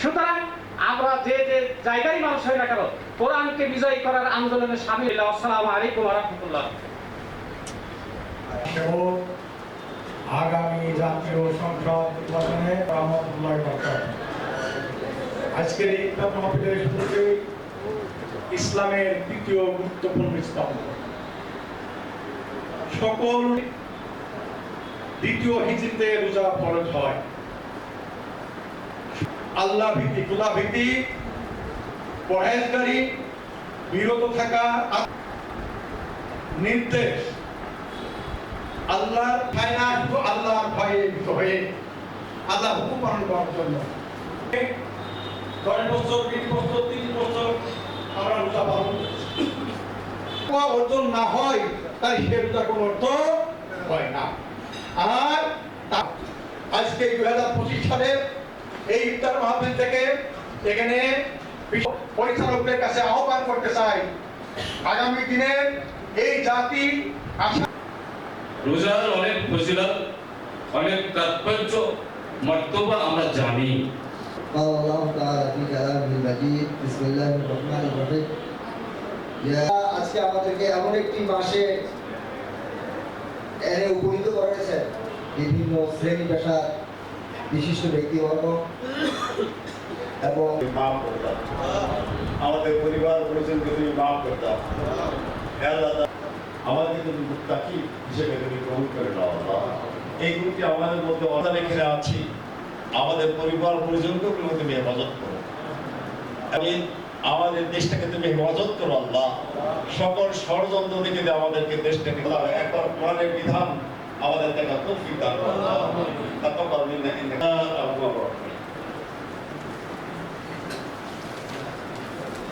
সুতরাং আমরা যে যে জায়গায় মানুষ হই না কেন, কোরআনকে বিজয়ী করার আন্দোলনে সামিল। আসসালামু আলাইকুম রাহমাতুল্লাহ আগামী জাতীয় সংসদ নির্বাচনে রহমতুল্লাহ। আজকের এই ইসলামের দ্বিতীয় গুরুত্বপূর্ণ স্তম্ভ সকল দ্বিতীয় হিজিতে রোজা ফরজ হয় আল্লাহ ভীতি খোলা ভীতি পরহেজগারি, বিরত থাকা নির্দেশ। আল্লাহর ভয় না শুধু আল্লাহর ভয়ে ভীত হয়ে আল্লাহ হুকুম পালন করার জন্য। দশ বছর, বিশ বছর, তিরিশ বছর আমরা রোজা পালন অর্জন না হয়, তাই সে রোজা কোনো অর্থ হয় না। আর আজকে দুই হাজার পঁচিশ সালের এই ইফতার মাহফিল থেকে এখানে বিশ্ব পরিচালকদের কাছে আহ্বান করতে চাই আগামী দিনে এই জাতি আশা রোজার অনেক ফজিলত অনেক তাৎপর্য মর্তবা আমরা জানি قال الله تعالى في كلامه المجيد بسم الله الرحمن الرحيم يا আজকে আমাদেরকে এমন একটি মাসে এনে উপনীত করেছেন বিভিন্ন শ্রেণী পেশা বিশিষ্ট ব্যক্তিবর্গ এবং আমাদের পরিবার পরিজনকে তুমি মাফ করতাম আমাদেরকে আমাদের করো আমি আমাদের দেশটাকে তুমি করো আল্লাহ। সকল ষড়যন্ত্র থেকে আমাদেরকে একবার বিধান আমাদের দেখা uh,